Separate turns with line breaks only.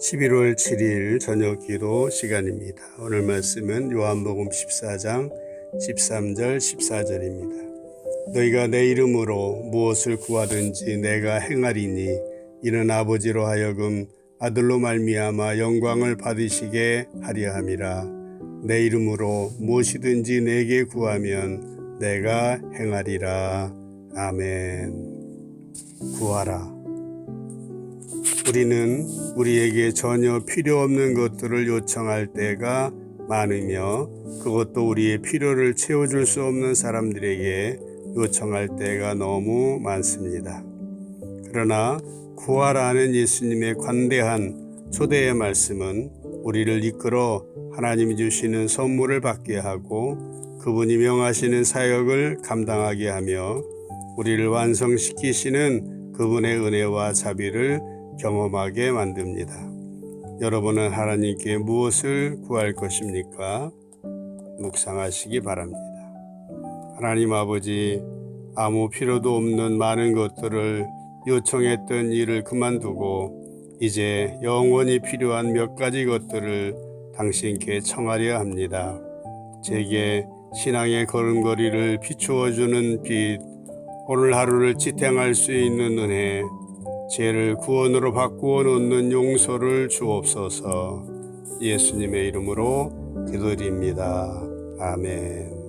11월 7일 저녁 기도 시간입니다. 오늘 말씀은 요한복음 14장 13절 14절입니다. 너희가 내 이름으로 무엇을 구하든지 내가 행하리니 이는 아버지로 하여금 아들로 말미암아 영광을 받으시게 하려 함이라. 내 이름으로 무엇이든지 내게 구하면 내가 행하리라. 아멘. 구하라. 우리는 우리에게 전혀 필요 없는 것들을 요청할 때가 많으며 그것도 우리의 필요를 채워줄 수 없는 사람들에게 요청할 때가 너무 많습니다. 그러나 구하라는 예수님의 관대한 초대의 말씀은 우리를 이끌어 하나님이 주시는 선물을 받게 하고 그분이 명하시는 사역을 감당하게 하며 우리를 완성시키시는 그분의 은혜와 자비를 경험하게 만듭니다. 여러분은 하나님께 무엇을 구할 것입니까? 묵상하시기 바랍니다. 하나님 아버지, 아무 필요도 없는 많은 것들을 요청했던 일을 그만두고 이제 영원히 필요한 몇 가지 것들을 당신께 청하려 합니다. 제게 신앙의 걸음걸이를 비추어주는 빛, 오늘 하루를 지탱할 수 있는 은혜, 죄를 구원으로 바꾸어 놓는 용서를 주옵소서 예수님의 이름으로 기도드립니다. 아멘.